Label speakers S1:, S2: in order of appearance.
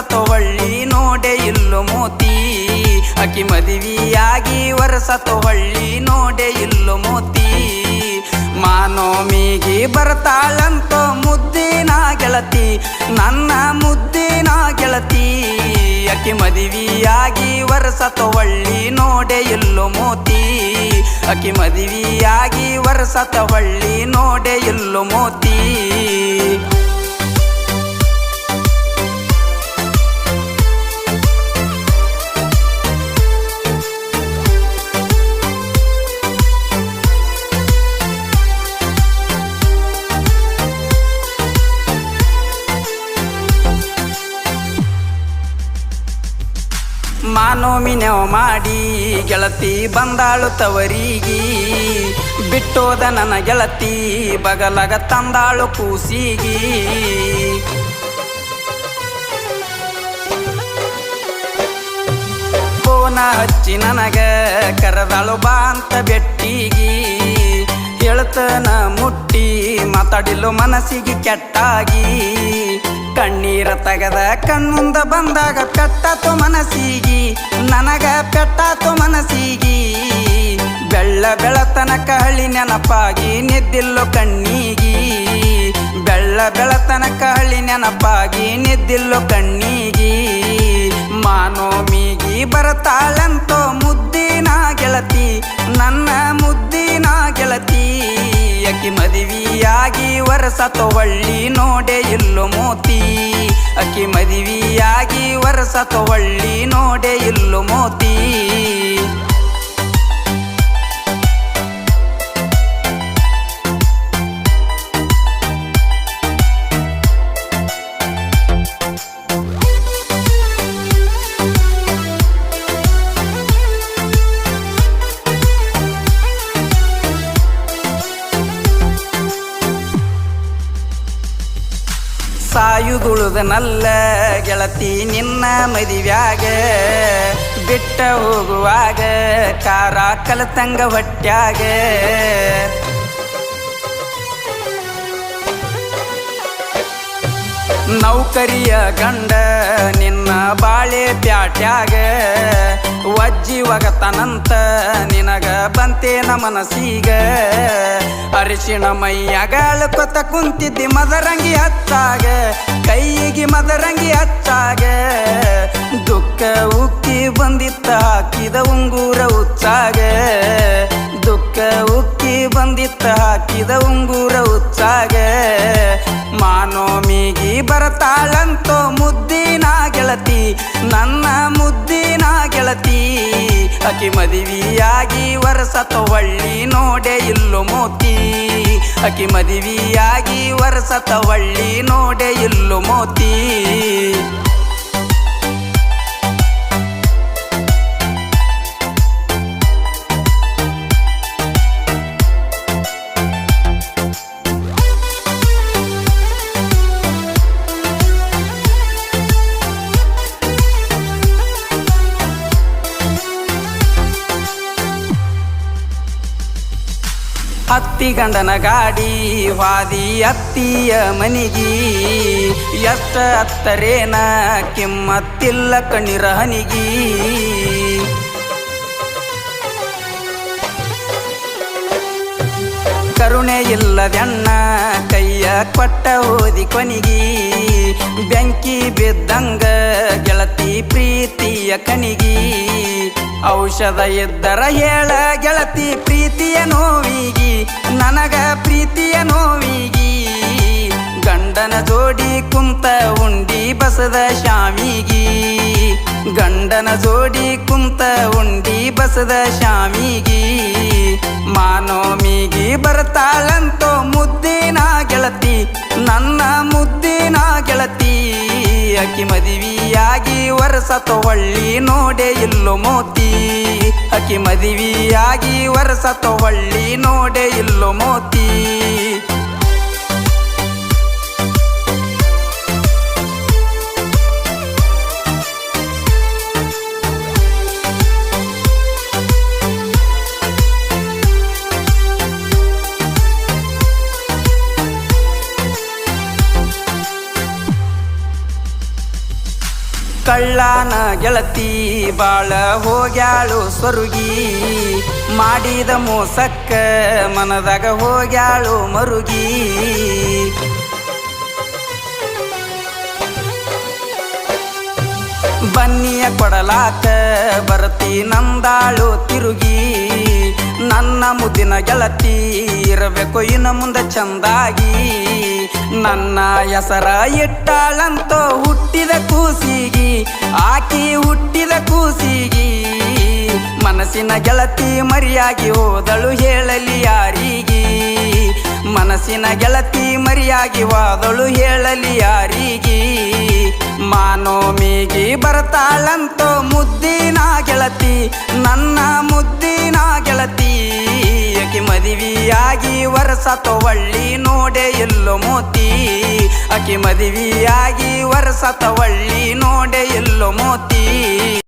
S1: ತಗೊಳ್ಳಿ, ನೋಡೆ ಇಲ್ಲು ಮೋತಿ. ಅಕಿ ಮದುವೆಯಾಗಿ ವರ್ಷ ತೊಗೊಳ್ಳಿ, ನೋಡೆ ಇಲ್ಲು ಮೋತಿ. ಮಾನೋಮಿಗಿ ಬರ್ತಾಳಂತ ಮುದ್ದಿನ ಗೆಳತಿ, ನನ್ನ ಮುದ್ದಿನ ಗೆಳತಿ. ಅಕಿ ಮದುವೆಯಾಗಿ ವರ್ಷ ತೊಗೊಳ್ಳಿ, ನೋಡೆ ಇಲ್ಲು ಮೋತಿ. ಅಕಿ ಮದುವೆಯಾಗಿ ವರ್ಷ ತೊಗೊಳ್ಳಿ, ನೋಡೆ ಇಲ್ಲು ಮೋತಿ. ಮಾನೋಮಿನೆವ ಮಾಡಿ ಗೆಳತಿ ಬಂದಾಳು ತವರಿಗಿ. ಬಿಟ್ಟೋದ ನನ್ನ ಗೆಳತಿ ಬಗಲಗ ತಂದಾಳು ಕೂಸಿಗಿ. ಫೋನ ಹಚ್ಚಿ ನನಗ ಕರೆದಾಳು ಬಾ ಅಂತ ಬೆಟ್ಟಿಗಿ. ಹೇಳ್ತನ ಮುಟ್ಟಿ ಮಾತಾಡಿಲು ಮನಸ್ಸಿಗೆ ಕೆಟ್ಟಾಗಿ. ಕಣ್ಣೀರ ತಗದ ಕಣ್ಣುಂದ ಬಂದಾಗ ಪೆಟ್ಟಾತು ಮನಸ್ಸಿಗಿ, ನನಗ ಪೆಟ್ಟಾತು ಮನಸ್ಸಿಗಿ. ಬೆಳ್ಳ ಬೆಳತನ ಹಳ್ಳಿ ನೆನಪಾಗಿ ನಿದ್ದಿಲ್ಲೋ ಕಣ್ಣಿಗಿ. ಬೆಳ್ಳ ಬೆಳತನ ಹಳ್ಳಿ ನೆನಪಾಗಿ ನಿದ್ದಿಲ್ಲೋ ಕಣ್ಣಿಗಿ. ಮಾನೋಮಿಗಿ ಬರತಾಳಂತೋ ಮುದ್ದಿನ ಗೆಳತಿ, ನನ್ನ ಮುದ್ದಿನ ಗೆಳತಿ. ಅಕ್ಕಿ ಮದುವೆಯಾಗಿ ತಗೊಳ್ಳಿ ನೋಡೆ ಇಲ್ಲು ಮೋತಿ. ಅಕ್ಕಿ ಮದುವೆಯಾಗಿ ವರ್ಷ ತಗೊಳ್ಳಿ ನೋಡೆ ಇಲ್ಲು ಮೋತಿ. ಸಾಯುದುಳುದನಲ್ಲ ಗೆಳತಿ ನಿನ್ನ ಮದಿವ್ಯಾಗ. ಬಿಟ್ಟ ಹೋಗುವಾಗ ಕಾರ ಕಲತಂಗ ಹೊಟ್ಯಾಗ. ನೌಕರಿಯ ಗಂಡ ನಿನ್ನ ಬಾಳೆ ಪ್ಯಾಟ್ಯಾಗ. ವಜ್ಜಿ ಒಗತನಂತ ನಿನಗ ಬಂತೇನ ಮನಸೀಗ ಅರಿಶಿಣ ಮೈಯಾಗ ಕೊತ ಕುಂತಿದ್ದಿ ಮದರಂಗಿ ಹಚ್ಚಾಗ, ಕೈಯಿಗೆ ಮದರಂಗಿ ಹಚ್ಚಾಗ. ದುಃಖ ಉಕ್ಕಿ ಬಂದಿತ್ತ ಹಾಕಿದ ಉಂಗೂರ ಉಚ್ಚಾಗ. ದುಃಖ ಉಕ್ಕಿ ಬಂದಿತ್ತ ಹಾಕಿದ ಉಂಗೂರ ಉಚ್ಚಾಗ. ಮಾನೋಮಿಗಿ ಬರತಾಳಂತೋ ಗೆಳತಿ, ನನ್ನ ಮುದ್ದಿನ ಗೆಳತಿ. ಅಕಿ ಮದುವೆಯಾಗಿ ವರ್ಷ ವಳ್ಳಿ ನೋಡೆ ಇಲ್ಲು ಮೋತಿ. ಅಕಿ ಮದುವೆಯಾಗಿ ವರ್ಷ ವಳ್ಳಿ ನೋಡೆ ಇಲ್ಲು ಮೋತಿ. ಹತ್ತಿ ಗಂಡನ ಗಾಡಿ, ವಾದಿ ಅತ್ತಿಯ ಮನಿಗಿ. ಎಷ್ಟ ಅತ್ತರೇನ ಕಿಮ್ಮತ್ತಿಲ್ಲ ಕಣ್ಣಿರ ಹನಿಗಿ. ಕರುಣೆ ಇಲ್ಲದಣ್ಣ ಕೈಯ ಕೊಟ್ಟ ಓದಿ ಕೊನಿಗಿ. ಬೆಂಕಿ ಬಿದ್ದಂಗ ಗೆಳತಿ ಪ್ರೀತಿಯ ಕಣಿಗಿ. ಔಷಧ ಇದ್ದರ ಹೇಳ ಗೆಳತಿ, ಪ್ರೀತಿಯ ನೋವಿಗಿ, ನನಗ ಪ್ರೀತಿಯ ನೋವಿಗಿ. ಗಂಡನ ಜೋಡಿ ಕುಂತ ಉಂಡಿ ಬಸದ ಶಾಮಿಗಿ. ಗಂಡನ ಜೋಡಿ ಕುಂತ ಉಂಡಿ ಬಸದ ಶಾಮಿಗಿ. ಮಾನೋಮಿಗಿ ಬರ್ತಾಳಂತೋ ಮುದ್ದಿನ ಗೆಳತಿ, ನನ್ನ ಮುದ್ದಿನ ಗೆಳತಿ. ಅಕ್ಕಿ ಮದುವೆಯಾಗಿ ವರ್ಷ ತೊಳ್ಳಿ ನೋಡೆ ಇಲ್ಲೋ ಮೋತಿ. ಅಕಿ ಮದಿವಿಯಾಗಿ ವರ್ಷ ತೊಳ್ಳಿ ನೋಡೆ ಇಲ್ಲೋ ಮೋತಿ. ಕಳ್ಳನ ಗೆಳತಿ ಬಾಳ ಹೋಗ್ಯಾಳು ಸ್ವರುಗಿ. ಮಾಡಿದ ಮೋಸಕ್ಕ ಮನದಾಗ ಹೋಗ್ಯಾಳು ಮರುಗಿ. ಬನ್ನಿಯ ಕೊಡಲಾತ ಬರತಿ ನಂದಾಳು ತಿರುಗಿ. ನನ್ನ ಮುದಿನ ಗೆಳತಿ ಇರಬೇಕು ಇನ್ನು ಮುಂದೆ ಚಂದಾಗಿ. ನನ್ನ ಹೆಸರ ಇಟ್ಟಾಳಂತೋ ಹುಟ್ಟಿದ ಕೂಸಿಗಿ. ಆಕಿ ಹುಟ್ಟಿದ ಕೂಸಿಗಿ. ಮನಸ್ಸಿನ ಗೆಳತಿ ಮರಿಯಾಗಿ ಹೋದಳು ಹೇಳಲಿ ಯಾರಿಗಿ. ಮನಸ್ಸಿನ ಗೆಳತಿ ಮರಿಯಾಗಿ ಹೋದಳು ಹೇಳಲಿ ಯಾರಿಗಿ. ಮಾನೋಮಿಗಿ ಬರ್ತಾಳಂತೋ ಮುದ್ದಿನ ಗೆಳತಿ. ನನ್ನ ಮದುವಿಯಾಗಿ ವರ್ಷ ತವಳ್ಳಿ ನೋಡೆ ಎಲ್ಲೋ ಮೋತಿ. ಆಕೆ ಮದುವಿಯಾಗಿ ವರ್ಷ ತವಳ್ಳಿ ನೋಡೆ ಎಲ್ಲೋ ಮೋತಿ.